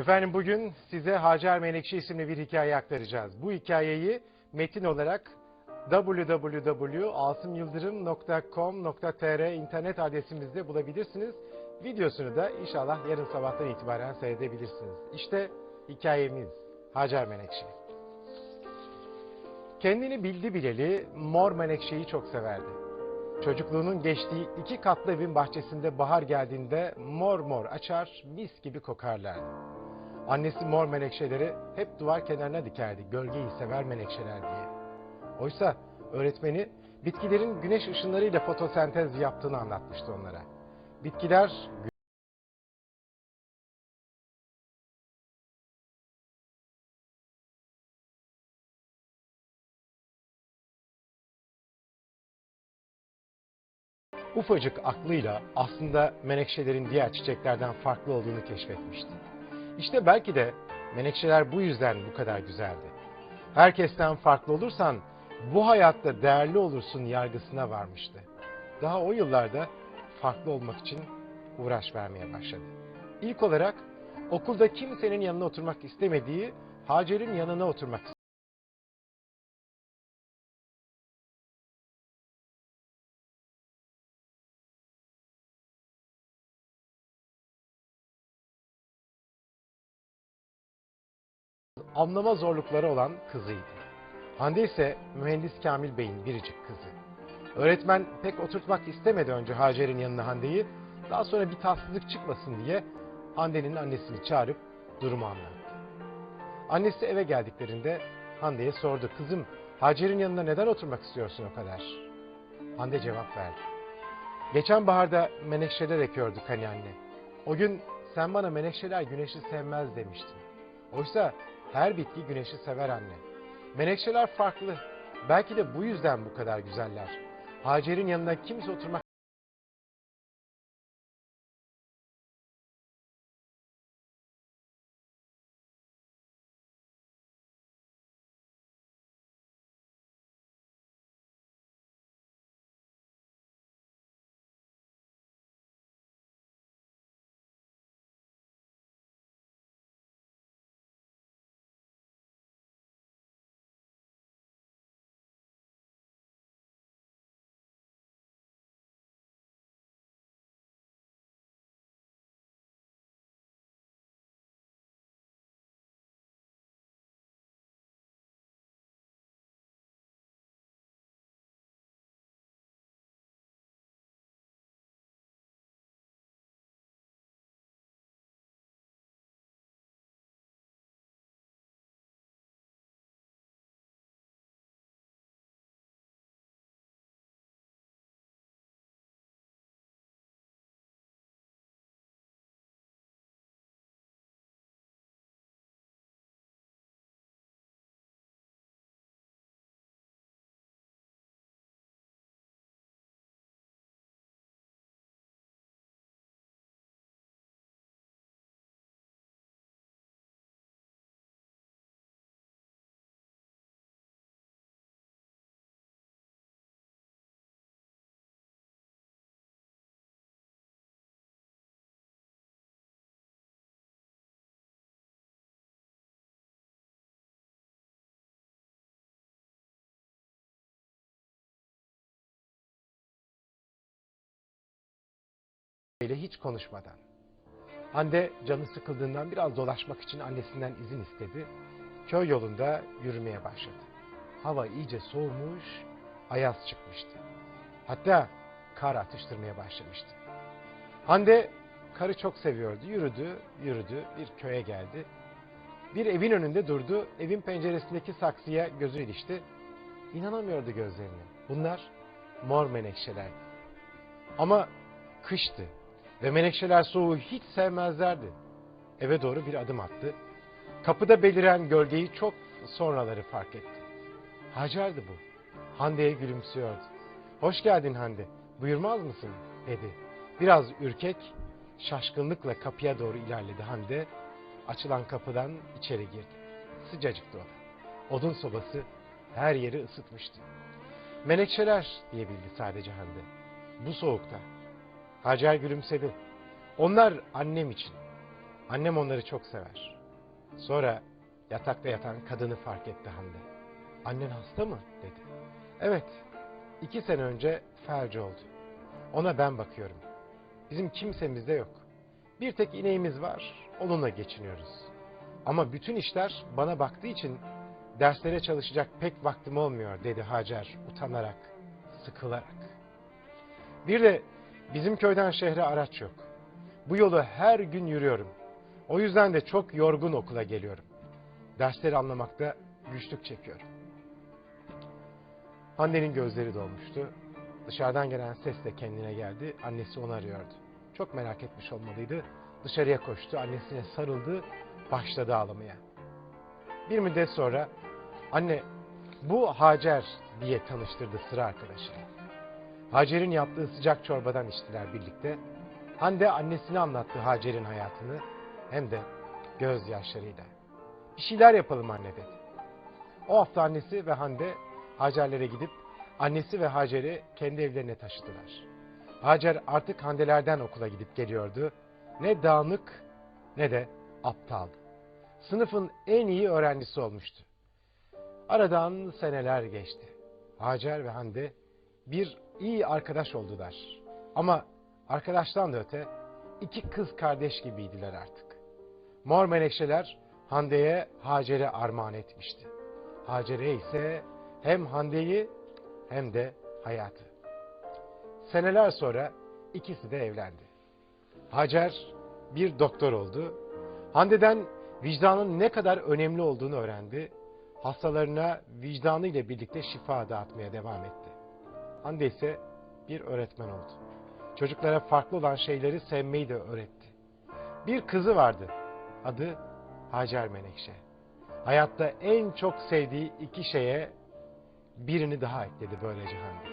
Efendim bugün size Hacer Menekşe isimli bir hikaye aktaracağız. Bu hikayeyi metin olarak www.asımyıldırım.com.tr internet adresimizde bulabilirsiniz. Videosunu da inşallah yarın sabahtan itibaren seyredebilirsiniz. İşte hikayemiz Hacer Menekşe. Kendini bildi bileli Mor Menekşe'yi çok severdi. Çocukluğunun geçtiği iki katlı evin bahçesinde bahar geldiğinde mor mor açar, mis gibi kokarlardı. Annesi mor menekşeleri hep duvar kenarına dikerdi, gölgeyi sever menekşeler diye. Oysa öğretmeni bitkilerin güneş ışınlarıyla fotosentez yaptığını anlatmıştı onlara. Bitkiler ufacık aklıyla aslında menekşelerin diğer çiçeklerden farklı olduğunu keşfetmişti. İşte belki de menekşeler bu yüzden bu kadar güzeldi. Herkesten farklı olursan bu hayatta değerli olursun yargısına varmıştı. Daha o yıllarda farklı olmak için uğraş vermeye başladı. İlk olarak okulda kimsenin yanına oturmak istemediği Hacer'in yanına oturmak istedi. Anlama zorlukları olan kızıydı. Hande ise mühendis Kamil Bey'in biricik kızı. Öğretmen pek oturtmak istemedi önce Hacer'in yanına Hande'yi. Daha sonra bir tatsızlık çıkmasın diye Hande'nin annesini çağırıp durumu anlattı. Annesi eve geldiklerinde Hande'ye sordu. Kızım Hacer'in yanında neden oturmak istiyorsun o kadar? Hande cevap verdi. Geçen baharda menekşeler ekiyorduk hani anne. O gün sen bana menekşeler güneşi sevmez demiştin. Oysa her bitki güneşi sever anne. Menekşeler farklı. Belki de bu yüzden bu kadar güzeller. Hacer'in yanında kimse oturmak ile hiç konuşmadan. Hande canı sıkıldığından biraz dolaşmak için annesinden izin istedi. Köy yolunda yürümeye başladı. Hava iyice soğumuş, ayaz çıkmıştı. Hatta kar atıştırmaya başlamıştı. Hande karı çok seviyordu. Yürüdü, yürüdü, bir köye geldi. Bir evin önünde durdu. Evin penceresindeki saksıya gözü ilişti. İnanamıyordu gözlerine. Bunlar mor menekşelerdi. Ama kıştı ve menekşeler soğuğu hiç sevmezlerdi. Eve doğru bir adım attı. Kapıda beliren gölgeyi çok sonraları fark etti. Hacer'di bu. Hande'ye gülümsüyordu. Hoş geldin Hande. Buyurmaz mısın? dedi. Biraz ürkek, şaşkınlıkla kapıya doğru ilerledi Hande. Açılan kapıdan içeri girdi. Sıcacıktı oda. Odun sobası her yeri ısıtmıştı. Menekşeler diyebildi sadece Hande. Bu soğukta. Hacer gülümsedi. Onlar annem için. Annem onları çok sever. Sonra yatakta yatan kadını fark etti Hande. Annen hasta mı? dedi. Evet, iki sene önce felci oldu. Ona ben bakıyorum. Bizim kimsemizde yok. Bir tek ineğimiz var, onunla geçiniyoruz. Ama bütün işler bana baktığı için derslere çalışacak pek vaktim olmuyor dedi Hacer utanarak, sıkılarak. Bir de bizim köyden şehre araç yok. Bu yolu her gün yürüyorum. O yüzden de çok yorgun okula geliyorum. Dersleri anlamakta güçlük çekiyorum. Hande'nin gözleri dolmuştu. Dışarıdan gelen sesle kendine geldi. Annesi onu arıyordu. Çok merak etmiş olmalıydı. Dışarıya koştu, annesine sarıldı, başladı ağlamaya. Bir müddet sonra anne bu Hacer diye tanıştırdı sıra arkadaşını. Hacer'in yaptığı sıcak çorbadan içtiler birlikte. Hande annesine anlattı Hacer'in hayatını hem de gözyaşlarıyla. Bir şeyler yapalım anne dedi. O hafta annesi ve Hande Hacer'lere gidip annesi ve Hacer'i kendi evlerine taşıdılar. Hacer artık Handelerden okula gidip geliyordu. Ne dağınık ne de aptaldı. Sınıfın en iyi öğrencisi olmuştu. Aradan seneler geçti. Hacer ve Hande bir iyi arkadaş oldular. Ama arkadaştan da öte iki kız kardeş gibiydiler artık. Mor menekşeler Hande'ye Hacer'e armağan etmişti. Hacer'e ise hem Hande'yi hem de hayatı. Seneler sonra ikisi de evlendi. Hacer bir doktor oldu. Hande'den vicdanın ne kadar önemli olduğunu öğrendi. Hastalarına vicdanı ile birlikte şifa dağıtmaya devam etti. Hande ise bir öğretmen oldu. Çocuklara farklı olan şeyleri sevmeyi de öğretti. Bir kızı vardı. Adı Hacer Menekşe. Hayatta en çok sevdiği iki şeye birini daha ekledi böylece Hande.